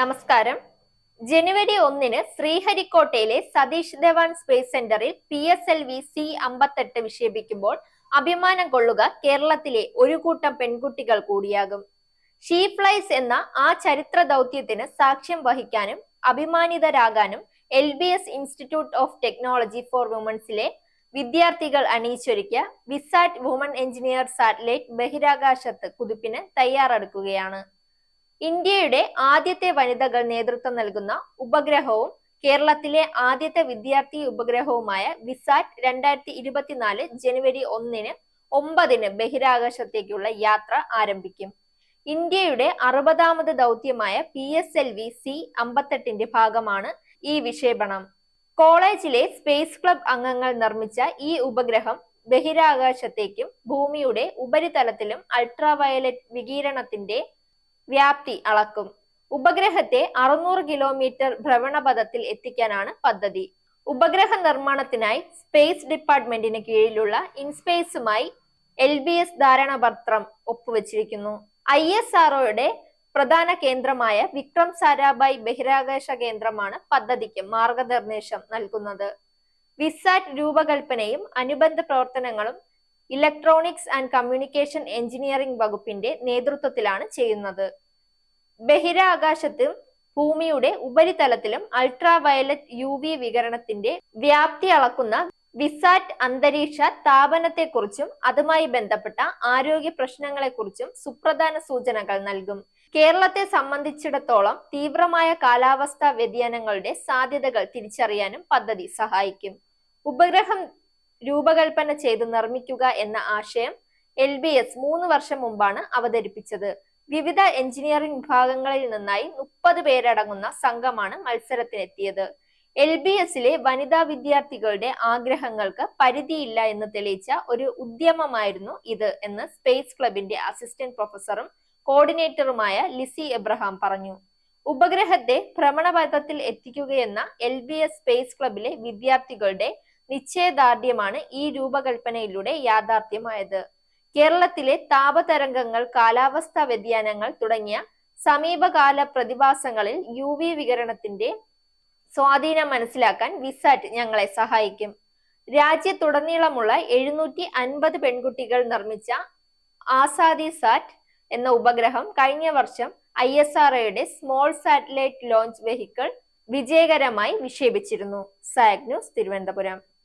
നമസ്കാരം. ജനുവരി ഒന്നിന് ശ്രീഹരിക്കോട്ടയിലെ സതീഷ് ധവാൻ സ്പേസ് സെന്ററിൽ P S L V C അമ്പത്തെട്ട് വിക്ഷേപിക്കുമ്പോൾ അഭിമാനം കൊള്ളുക കേരളത്തിലെ ഒരു കൂട്ടം പെൺകുട്ടികൾ കൂടിയാകും. ഷീ ഫ്ലൈസ് എന്ന ആ ചരിത്ര ദൗത്യത്തിന് സാക്ഷ്യം വഹിക്കാനും അഭിമാനിതരാകാനും L B S institute of technology for വുമൻസിലെ വിദ്യാർത്ഥികൾ അണിയിച്ചൊരുക്കിയ വിസാറ്റ് വുമൺ എഞ്ചിനീയർ സാറ്റലൈറ്റ് ബഹിരാകാശത്ത് കുതിപ്പിന് തയ്യാറെടുക്കുകയാണ്. ഇന്ത്യയുടെ ആദ്യത്തെ വനിതകൾ നേതൃത്വം നൽകുന്ന ഉപഗ്രഹവും കേരളത്തിലെ ആദ്യത്തെ വിദ്യാർത്ഥി ഉപഗ്രഹവുമായ വിസാറ്റ് രണ്ടായിരത്തി ഇരുപത്തിനാല് ജനുവരി ഒന്നിന് ഒമ്പതിന് ബഹിരാകാശത്തേക്കുള്ള യാത്ര ആരംഭിക്കും. ഇന്ത്യയുടെ അറുപതാമത് ദൗത്യമായ P S L V C അമ്പത്തെട്ടിന്റെ ഭാഗമാണ് ഈ വിക്ഷേപണം. കോളേജിലെ സ്പേസ് ക്ലബ് അംഗങ്ങൾ നിർമ്മിച്ച ഈ ഉപഗ്രഹം ബഹിരാകാശത്തേക്കും ഭൂമിയുടെ ഉപരിതലത്തിലും അൾട്രാവയലറ്റ് വികിരണത്തിന്റെ വ്യാപ്തി അളക്കും. ഉപഗ്രഹത്തെ അറുന്നൂറ് കിലോമീറ്റർ ഭ്രമണപഥത്തിൽ എത്തിക്കാനാണ് പദ്ധതി. ഉപഗ്രഹ നിർമ്മാണത്തിനായി സ്പേസ് ഡിപ്പാർട്ട്മെന്റിന് കീഴിലുള്ള ഇൻസ്പേസുമായി എൽ ബി എസ് ധാരണാപത്രം ഒപ്പുവെച്ചിരിക്കുന്നു. ഐ എസ് ആർഒയുടെ പ്രധാന കേന്ദ്രമായ വിക്രം സാരാഭായ് ബഹിരാകാശ കേന്ദ്രമാണ് പദ്ധതിക്ക് മാർഗനിർദ്ദേശം നൽകുന്നത്. വിസാറ്റ് രൂപകൽപ്പനയും അനുബന്ധ പ്രവർത്തനങ്ങളും ഇലക്ട്രോണിക്സ് ആൻഡ് കമ്മ്യൂണിക്കേഷൻ എഞ്ചിനീയറിംഗ് വകുപ്പിന്റെ നേതൃത്വത്തിലാണ് ചെയ്യുന്നത്. ബഹിരാകാശത്തും ഭൂമിയുടെ ഉപരിതലത്തിലും അൾട്രാവയലറ്റ് യു വി വികരണത്തിന്റെ വ്യാപ്തി അളക്കുന്ന വിസാറ്റ് അന്തരീക്ഷ താപനത്തെക്കുറിച്ചും അതുമായി ബന്ധപ്പെട്ട ആരോഗ്യ പ്രശ്നങ്ങളെക്കുറിച്ചും സുപ്രധാന സൂചനകൾ നൽകും. കേരളത്തെ സംബന്ധിച്ചിടത്തോളം തീവ്രമായ കാലാവസ്ഥാ വ്യതിയാനങ്ങളുടെ സാധ്യതകൾ തിരിച്ചറിയാനും പദ്ധതി സഹായിക്കും. ഉപഗ്രഹം രൂപകൽപ്പന ചെയ്ത് നിർമ്മിക്കുക എന്ന ആശയം എൽ ബി എസ് മൂന്ന് വർഷം മുമ്പാണ് അവതരിപ്പിച്ചത്. വിവിധ എഞ്ചിനീയറിംഗ് വിഭാഗങ്ങളിൽ നിന്നായി മുപ്പത് പേരടങ്ങുന്ന സംഘമാണ് മത്സരത്തിനെത്തിയത്. എൽ ബി എസിലെ വനിതാ വിദ്യാർത്ഥികളുടെ ആഗ്രഹങ്ങൾക്ക് പരിധിയില്ല എന്ന് തെളിയിച്ച ഒരു ഉദ്യമമായിരുന്നു ഇത് എന്ന് സ്പേസ് ക്ലബിന്റെ അസിസ്റ്റന്റ് പ്രൊഫസറും കോർഡിനേറ്ററുമായ ലിസി എബ്രഹാം പറഞ്ഞു. ഉപഗ്രഹത്തെ ഭ്രമണപഥത്തിൽ എത്തിക്കുകയെന്ന എൽ ബി എസ് സ്പേസ് ക്ലബിലെ വിദ്യാർത്ഥികളുടെ നിശ്ചയദാർഢ്യമാണ് ഈ രൂപകൽപ്പനയിലൂടെ യാഥാർത്ഥ്യമായത്. കേരളത്തിലെ താപതരംഗങ്ങൾ കാലാവസ്ഥാ വ്യതിയാനങ്ങൾ തുടങ്ങിയ സമീപകാല പ്രതിഭാസങ്ങളിൽ യു വി വികരണത്തിന്റെ സ്വാധീനം മനസ്സിലാക്കാൻ വിസാറ്റ് ഞങ്ങളെ സഹായിക്കും. രാജ്യത്തുടനീളമുള്ള എഴുന്നൂറ്റി അൻപത് പെൺകുട്ടികൾ നിർമ്മിച്ച ആസാദി സാറ്റ് എന്ന ഉപഗ്രഹം കഴിഞ്ഞ വർഷം ഐ എസ് ആർ ഒയുടെ സ്മോൾ സാറ്റലൈറ്റ് ലോഞ്ച് വെഹിക്കിൾ വിജയകരമായി വിക്ഷേപിച്ചിരുന്നു. സാഗ് ന്യൂസ് തിരുവനന്തപുരം.